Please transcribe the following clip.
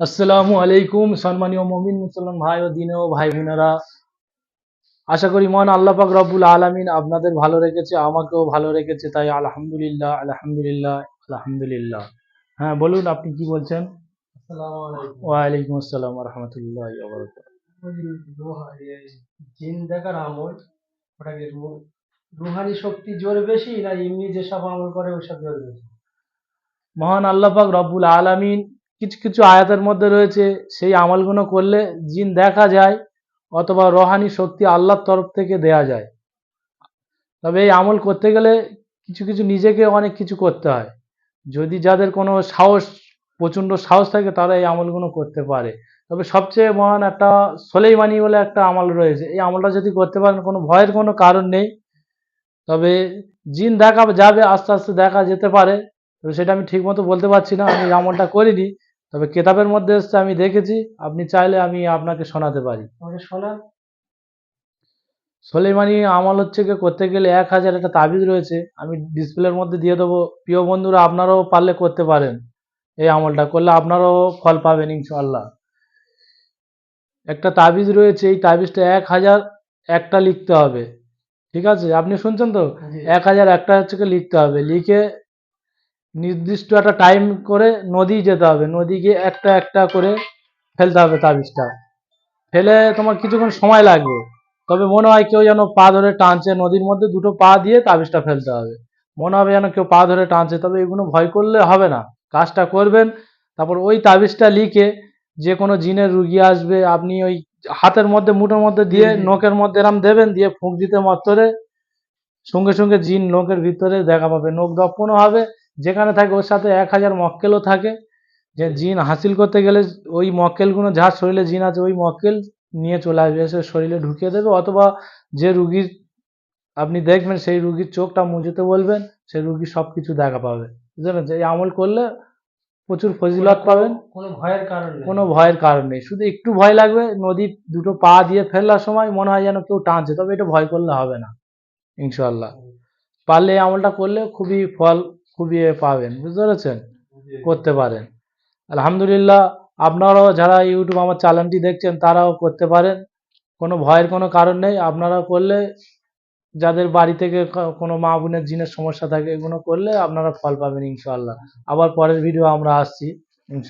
আসসালামু আলাইকুম সম্মানীয় মমিন মুসলমান ভাই ও দিনে ও ভাই বোনেরা। আশা করি মহান আল্লাহ পাক রব্বুল আলামিন আপনাদের ভালো রেখেছে আমাকেও ভালো রেখেছে তাই আলহামদুলিল্লাহ আলহামদুলিল্লাহ আলহামদুলিল্লাহ। হ্যাঁ বলুন আপনি কি বলছেন? আসসালামু ওয়ালাইকুম আসসালাম রহমতুল্লাহ জিন দেখার আমল ওটাকে রুহানি শক্তি জোর বেশি না এমনি যেসব আমল করে ওইসব জোর বেশি? মহান আল্লাহ পাক রব্বুল আলামিন কিছু কিছু আয়াতের মধ্যে রয়েছে, সেই আমলগুলো করলে জিন দেখা যায় অথবা রহানি শক্তি আল্লাহর তরফ থেকে দেয়া যায়। তবে এই আমল করতে গেলে কিছু কিছু নিজেকে অনেক কিছু করতে হয়। যদি যাদের কোনো সাহস, প্রচণ্ড সাহস থাকে তারা এই আমলগুলো করতে পারে। তবে সবচেয়ে মহান একটা সোলেইমানি বলে একটা আমল রয়েছে। এই আমলটা যদি করতে পারেন কোনো ভয়ের কোনো কারণ নেই। তবে জিন দেখা যাবে, আস্তে আস্তে দেখা যেতে পারে। তবে সেটা আমি ঠিকমতো বলতে পারছি না, আমি আমলটা করিনি। তবে কেতাবের মধ্যে এসছে আমি দেখেছি আপনি চাইলে আমি আপনাকে শোনাতে পারি। শোনা সোলেমানি আমল হচ্ছে কি করতে গেলে এক হাজার একটা তাবিজ রয়েছে আমি ডিসপ্লের মধ্যে দিয়ে দেবো। প্রিয় বন্ধুরা আপনারাও পারলে করতে পারেন। এই আমলটা করলে আপনারাও ফল পাবেন ইনশাআল্লাহ। একটা তাবিজ রয়েছে এই তাবিজটা এক হাজার একটা লিখতে হবে। ঠিক আছে? আপনি শুনছেন তো? এক হাজার একটা হচ্ছে কি লিখতে হবে। লিখে নির্দিষ্ট একটা টাইম করে নদী যেতে হবে। নদীকে একটা একটা করে ফেলতে হবে তাবিজটা। ফেলে তোমার কিছুক্ষণ সময় লাগবে। তবে মনে হয় কেউ যেন পা ধরে টানছে। নদীর মধ্যে দুটো পা দিয়ে তাবিজটা ফেলতে হবে। মনে হবে যেন কেউ পা ধরে টানছে। তবে এগুলো ভয় করলে হবে না। কাজটা করবেন। তারপর ওই তাবিজটা লিখে যে কোনো জিনের রুগী আসবে আপনি ওই হাতের মধ্যে মুঠোর মধ্যে দিয়ে। নোকের মধ্যে এরম দেবেন দিয়ে ফুঁক দিতে মত্তরে সঙ্গে সঙ্গে জিন নোকের ভিতরে দেখা পাবে। নোক দপনও হবে। যেখানে থাকে ওর সাথে এক হাজার মক্কেলও থাকে। যে জিন হাসিল করতে গেলে ওই মক্কেলগুলো যার শরীরে জিন আছে ওই মক্কেল নিয়ে চলে আসবে। এসে শরীরে ঢুকিয়ে দেবে অথবা যে রুগীর আপনি দেখবেন সেই রুগীর চোখটা মুজতে বলবেন সেই রুগী সব কিছু দেখা পাবে। বুঝলেন? যে এই আমল করলে প্রচুর ফজিলত পাবেন। কোনো ভয়ের কারণ নেই। কোনো ভয়ের কারণ নেই। শুধু একটু ভয় লাগবে নদীর দুটো পা দিয়ে ফেলার সময় মনে হয় যেন কেউ টানছে তবে এটা ভয় করলে হবে না ইনশাল্লাহ পারলে এই আমলটা করলে খুবই ফল খুবই এ পাবেন বুঝতে পেরেছেন? করতে পারেন। আলহামদুলিল্লাহ আপনারাও যারা ইউটিউব আমার চ্যানেলটি দেখছেন তারাও করতে পারেন। কোনো ভয়ের কোনো কারণ নেই আপনারা করলে যাদের বাড়ি থেকে কোনো মা বোনের জিনের সমস্যা থাকে এগুলো করলে আপনারা ফল পাবেন ইনশাল্লাহ আবার পরের ভিডিও আমরা আসছি ইনশাআল্লাহ।